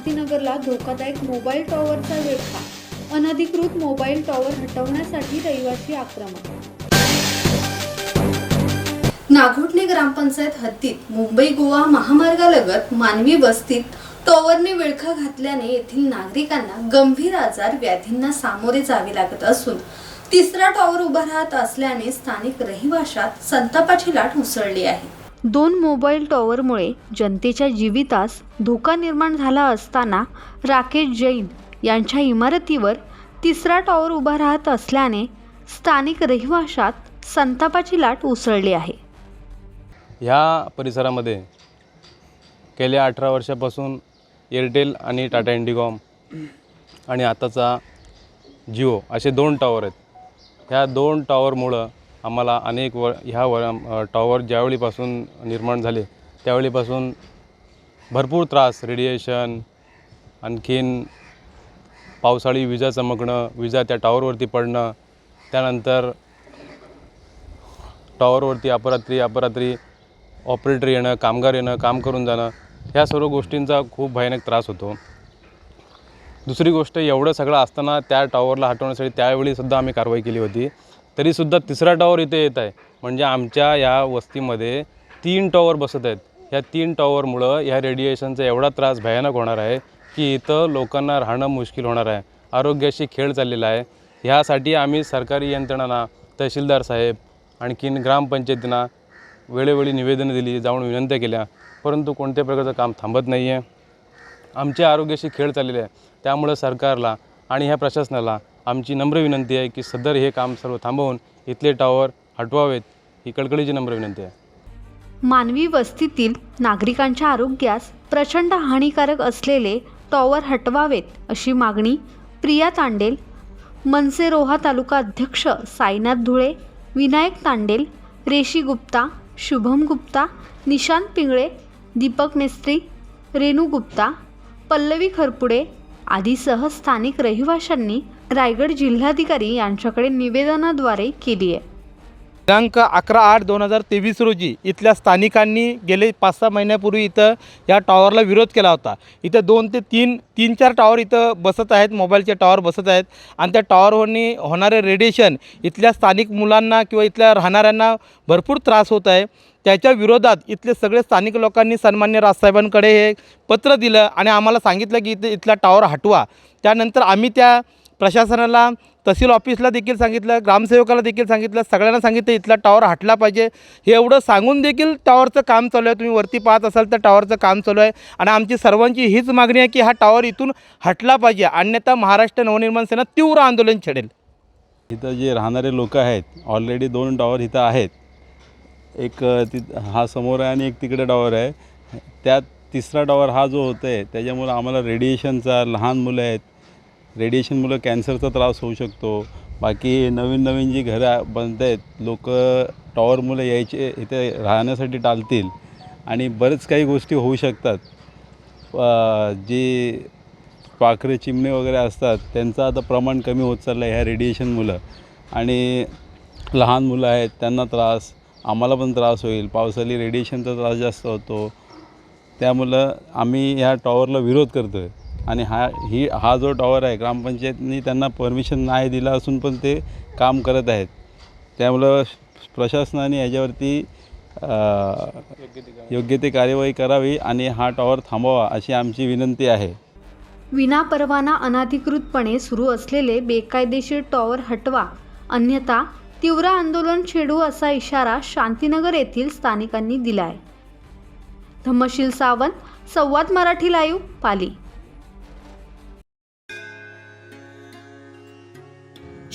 शांतीनगरला धोकादायक मोबाईल टॉवरचा विळखा अनधिकृत मोबाईल टॉवर हटवण्यासाठी रहिवासी आक्रमक. नागोठणे ग्रामपंचायत हद्दीत मुंबई गोवा महामार्गालगत मानवी वस्तीत टॉवरने विळखा घातल्याने येथील नागरिकांना गंभीर आजार व्याधींना सामोरे जावे लागत असून तिसरा टॉवर उभा राहत असल्याने स्थानिक रहिवाशात संतापाची लाट उसळली आहे. दोन मोबाईल टॉवरमुळे जनतेच्या जीवितास धोका निर्माण झाला असताना राकेश जैन यांच्या इमारतीवर तिसरा टॉवर उभा राहत असल्याने स्थानिक रहिवाशात संतापाची लाट उसळली आहे. ह्या परिसरामध्ये गेल्या अठरा वर्षापासून एअरटेल आणि टाटा इंडिकॉम आणि आताचा जिओ असे दोन टॉवर आहेत. ह्या दोन टॉवरमुळं आम्हाला अनेक व ह्या व टॉवर ज्यावेळीपासून निर्माण झाले त्यावेळीपासून भरपूर त्रास रेडिएशन आणखीन पावसाळी विजा चमकणं विजा त्या टॉवरवरती पडणं त्यानंतर टॉवरवरती अपरात्री अपरात्री ऑपरेटर येणं कामगार येणं काम करून जाणं ह्या सर्व गोष्टींचा खूप भयानक त्रास होतो. दुसरी गोष्ट एवढं सगळं असताना त्या टॉवरला हटवण्यासाठी त्यावेळीसुद्धा आम्ही कारवाई केली होती. तरीसुद्धा तिसरा टॉवर इथे येत आहे. म्हणजे आमच्या या वस्तीमध्ये तीन टॉवर बसत आहेत. ह्या तीन टॉवरमुळं ह्या रेडिएशनचा एवढा त्रास भयानक होणार आहे की इथं लोकांना राहणं मुश्किल होणार आहे. आरोग्याशी खेळ चाललेला आहे. ह्यासाठी आम्ही सरकारी यंत्रणांना तहसीलदार साहेब आणखीन ग्रामपंचायतींना वेळोवेळी निवेदनं दिली जाऊन विनंत्या केल्या. परंतु कोणत्या प्रकारचं काम थांबत नाही आहे आमच्या आरोग्याशी खेळ चाललेले आहे. त्यामुळं सरकारला आणि ह्या प्रशासनाला आमची नम्र विनंती आहे की सदर हे काम सर्व थांबवून इथले टॉवर हटवावेत ही कळकळीची नम्र विनंती आहे. मानवी वस्तीतील नागरिकांच्या आरोग्यास प्रचंड हानिकारक असलेले टॉवर हटवावेत अशी मागणी प्रिया तांडेल मनसे रोहा तालुका अध्यक्ष साईनाथ धुळे विनायक तांडेल रेशी गुप्ता शुभम गुप्ता निशांत पिंगळे दीपक मिस्त्री रेणू गुप्ता पल्लवी खरपुडे आदीसह स्थानिक रहिवाशांनी रायगड जिल्हाधिकारी यांच्याकडे निवेदनाद्वारे केली आहे. दिनांक अकरा आठ दोन हजार तेवीस रोजी इथल्या स्थानिकांनी गेले पाच सहा महिन्यापूर्वी इथं या टॉवरला विरोध केला होता. इथं दोन ते तीन तीन चार टॉवर इथं बसत आहेत मोबाईलचे टॉवर बसत आहेत. आणि त्या टॉवरवरनी होणारे रेडिएशन इथल्या स्थानिक मुलांना किंवा इथल्या राहणाऱ्यांना भरपूर त्रास होत आहे. त्याच्या विरोधात इथले सगळे स्थानिक लोकांनी सन्मान्य राजसाहेबांकडे हे पत्र दिलं आणि आम्हाला सांगितलं की इथं इथला टॉवर हटवा. त्यानंतर आम्ही त्या प्रशासनाला तहसील ऑफिसला देखील सांगितलं ग्रामसेवकाला देखील सांगितलं सगळ्यांना सांगितलं इथला टॉवर हटला पाहिजे. हे एवढं सांगून देखील टॉवरचं काम चालू आहे. तुम्ही वरती पाहत असाल तर टॉवरचं काम चालू आहे. आणि आमची सर्वांची हीच मागणी आहे की हा टॉवर इथून हटला पाहिजे. अन्यथा महाराष्ट्र नवनिर्माण सेना तीव्र आंदोलन छेडेल. इथं जे राहणारे लोक आहेत ऑलरेडी दोन टॉवर इथं आहेत. एक ति हा समोर आहे आणि एक तिकडे टॉवर आहे. त्यात तिसरा टॉवर हा जो होतो आहे त्याच्यामुळं आम्हाला रेडिएशनचा लहान मुलं आहेत रेडिएशनमुळं कॅन्सरचा त्रास होऊ शकतो. बाकी नवीन नवीन जी घरं बनत आहेत लोक टॉवरमुळे यायचे इथे राहण्यासाठी टाळतील आणि बरेच काही गोष्टी होऊ शकतात. जे जी पाखरे चिमणे वगैरे असतात त्यांचं आता प्रमाण कमी होत चाललं आहे ह्या रेडिएशनमुळं आणि लहान मुलं आहेत त्यांना त्रास आम्हाला पण त्रास होईल. पावसाळी रेडिएशनचा त्रास जास्त होतो. त्यामुळं आम्ही ह्या टॉवरला विरोध करतो आहे आणि हा ही हा जो टॉवर आहे ग्रामपंचायतनी त्यांना परमिशन नाही दिलं असून पण ते काम करत आहेत. त्यामुळं प्रशासनाने याच्यावरती योग्य ती कार्यवाही करावी आणि हा टॉवर थांबवा अशी आमची विनंती आहे. विनापरवाना अनाधिकृतपणे सुरू असलेले बेकायदेशीर टॉवर हटवा. अन्यथा तीव्र आंदोलन छेडू असा इशारा शांतीनगर येथील स्थानिकांनी दिला आहे धम्मशील सावंत संवाद मराठी लाईव्ह पाली.